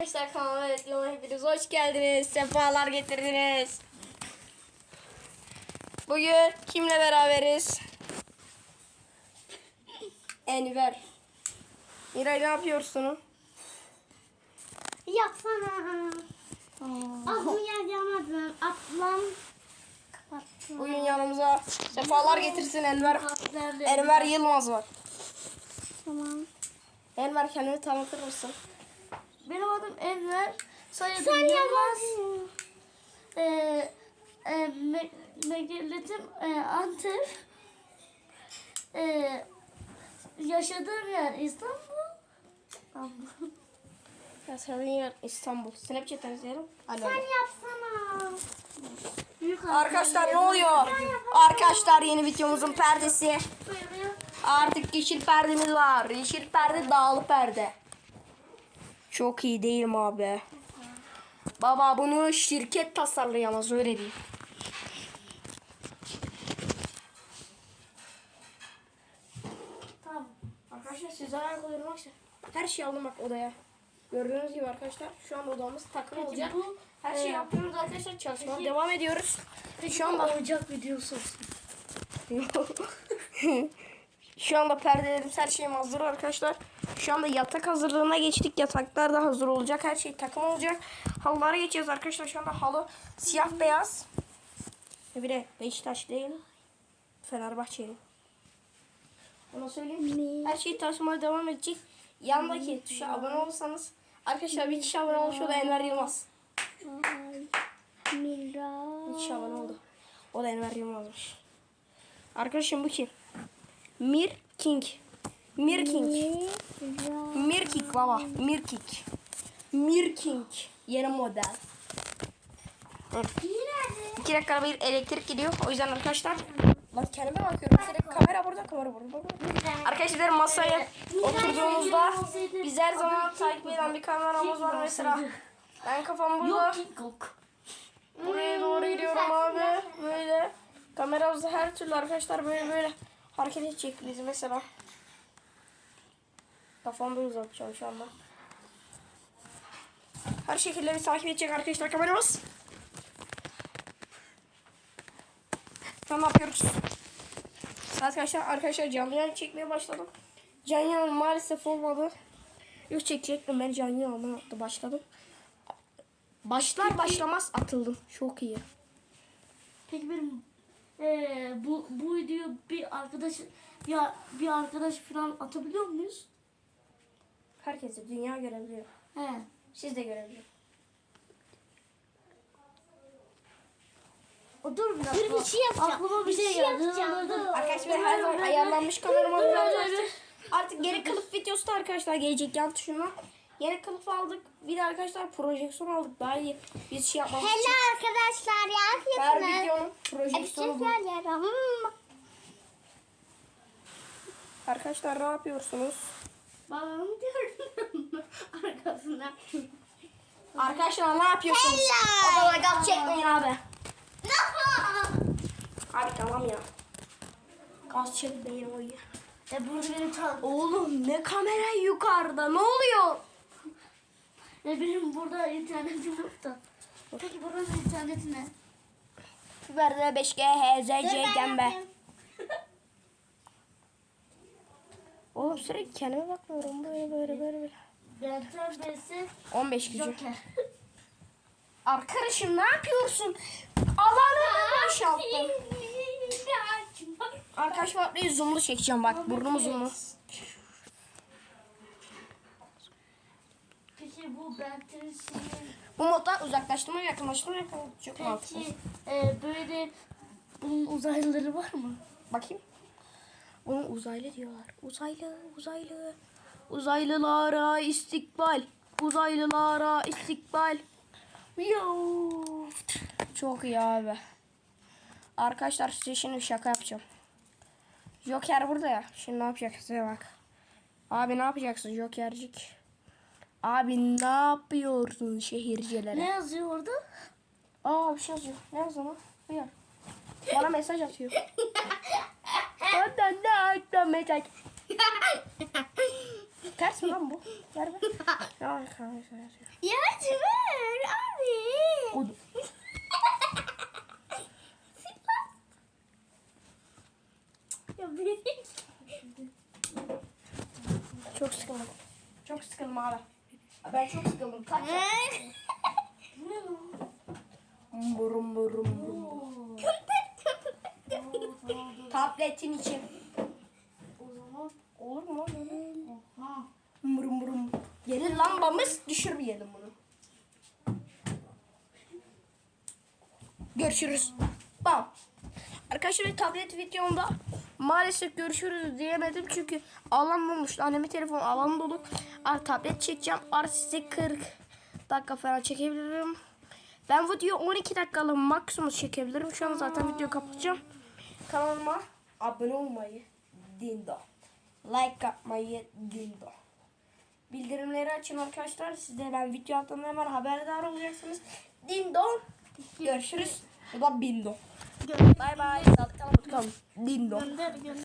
Arkadaşlar kanalıma videoma hepiniz hoş geldiniz. Sefalar getirdiniz. Bugün kimle beraberiz? Enver. Miray ne yapıyorsun? Yapsana. Aklımı yazamadım. Atlam. Kapattım. Bugün yanımıza sefalar getirsin Enver. Enver Yılmaz var. Tamam. Enver kendini tanıtır mısın? Benim adım Enver. Soyadım Sen Yılmaz. Ee, e, me- Megaletim e, Antep. Ee, yaşadığım yer İstanbul. İstanbul. Ya senin yer İstanbul. Snapchat'ten izleyelim. Hadi. Sen yapsana. Büyük Arkadaşlar ne oluyor? Arkadaşlar yeni videomuzun perdesi. Artık yeşil perdemiz var. Yeşil perde dağlı perde. Çok iyi değil mi abi? Baba bunu şirket tasarlayamaz öyle değil. Tamam. Arkadaşlar sizlere ayarlaymak için her şeyi aldım bak odaya. Gördüğünüz gibi arkadaşlar şu an odamız takım olacak. bu, Her şeyi e, yapıyoruz arkadaşlar çalışmaya peki- devam ediyoruz. Peki Şu anda oyuncak videosu olsun. Şu anda perdelerim her şeyim hazır arkadaşlar. Şu anda yatak hazırlığına geçtik. Yataklar da hazır olacak. Her şey takım olacak. Halılara geçeceğiz arkadaşlar. Şu anda halı siyah beyaz. Bir de Beşiktaş değil. Fenerbahçeli. Ona söyleyeyim. Her şey taşımaya devam edecek. Yandaki tuşa abone olursanız arkadaşlar bir kişi abone olmuş o da Enver Yılmaz. Bir kişi abone oldu. O da Enver Yılmaz'mış. Arkadaşım bu kim? Mir King. Mir King. Mira. Mir King baba. Mir King. Mir King. Yeni model. Evet. İki dakikada bir elektrik gidiyor. O yüzden arkadaşlar Lan kendime bakıyorum. Sürekli kamera burada, kamera burada. Bak, bak. Arkadaşlar masaya oturduğumuzda biz her zaman takip eden bir kameramız var mesela. Ben kafam burada. Buraya doğru gidiyorum abi. Böyle. Kameramızda her türlü arkadaşlar böyle böyle hareket edecek bizi mesela. Böyle uzatacağım şu anda. Her şekilde bir takip edecek arkadaşlar kameramız. Şu ne yapıyoruz? Arkadaşlar arkadaşlar canlı yayın çekmeye başladım. Canlı yayın maalesef olmadı. Yok çekecektim ben canlı yayına başladım. Başlar başlamaz atıldım. Çok iyi. Peki benim eee bu bu videoyu bir arkadaş ya bir arkadaş falan atabiliyor muyuz? Herkesi dünya görebiliyor. He. Siz de görebiliyor. O dur bir dakika. Dur bir şey yapacağım. Aklıma bir Bir şey şey geldi. yapacağım, Dur, dur. Arkadaşlar her zaman ayarlanmış dur. Artık geri kılıf videosu da arkadaşlar gelecek yan tuşuna. Yeni kılıf aldık. Bir de arkadaşlar projeksiyon aldık. Daha iyi bir şey yapmamız için. Hello arkadaşlar ya. Her videonun projeksiyonu bu. Arkadaşlar ne yapıyorsunuz? Babamı gördüm arkasında. Arkadaşlar ne yapıyorsunuz? Hello. Odada gaz çekmeyin abi. No. Abi tamam ya. Gaz çekmeyin o ya. E burada benim çal. Oğlum ne kamera yukarıda ne oluyor? E benim burada internetim yok da. Peki buranın interneti ne? Fiberde 5G HZC gembe. Oğlum sürekli kendime bakmıyorum böyle böyle böyle. böyle. Benten B'si 15 gücü. Joker. Arkadaşım ne yapıyorsun? Alanı boşalttın. Arkadaşlar bir zoomlu çekeceğim bak burnumu zoomlu. Peki bu Benten şeyi Bu modda uzaklaştırma yakınlaştırma yapalım. Çok mantıklı. peki e, böyle bunun uzaylıları var mı? Bakayım. Bunu uzaylı diyorlar. Uzaylı, uzaylı. Uzaylılara istikbal. Uzaylılara istikbal. Çok iyi abi. Arkadaşlar size şimdi bir şaka yapacağım. Joker burada ya. Şimdi ne yapacak size bak. Abi ne yapacaksın Jokercik? Abi ne yapıyorsun şehircilere? Ne yazıyor orada? Aa bir şey yazıyor. Ne yazıyor lan? Buyur. Bana mesaj atıyor. Bana ne attı mesaj? Ters mi lan bu? Ver ver. Ya arkadaşlar. Ya ver abi. Benim. Çok sıkıldım. Çok sıkıldım abi. Ben çok sıkıldım. Kaç Bu ne lan? Burum burum burum. Tabletin için. O zaman Olur mu? Yeni lambamız düşürmeyelim bunu. Görüşürüz. Bam. Arkadaşlar tablet videomda maalesef görüşürüz diyemedim çünkü alan olmuş. Annemin telefonu alan dolu. Ar tablet çekeceğim. Ar size 40 dakika falan çekebilirim. Ben video 12 dakikalık maksimum çekebilirim. Şu an zaten video kapatacağım. Kanalıma abone olmayı, dindo. Like atmayı, dindo. Bildirimleri açın arkadaşlar. Siz de ben video attığımda hemen haberdar olacaksınız. Dindo. Görüşürüz. Bu da bindo. Bay bay. Sağlıklı kalın. Dindo. Gönder gönder.